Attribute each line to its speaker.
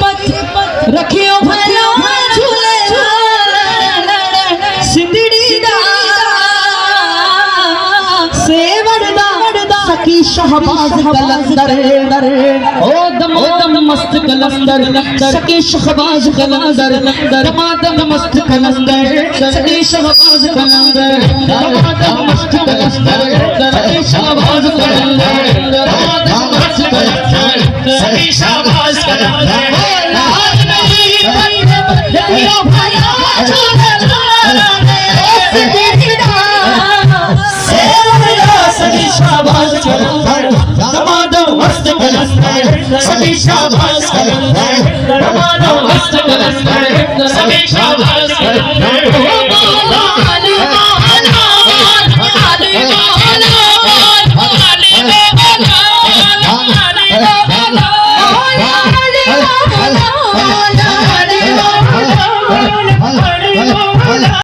Speaker 1: पथ रखियो भयो झूले सिंदड़ी दा। सेवड़ दा सखी शहबाज कलंदर। ओ दम दम मस्त कलंदर। सखी शहबाज कलंदर। दमादम मस्त कलंदर। शहबाज कलंदर। मस्त कलंदर। शहबाज कलंदर। मस्त कलंदर। शहबाज कलंदर। भयो झूले सिंदड़ी दा सभी शाबाश कलंदर दमादो
Speaker 2: Hey, hey, hey.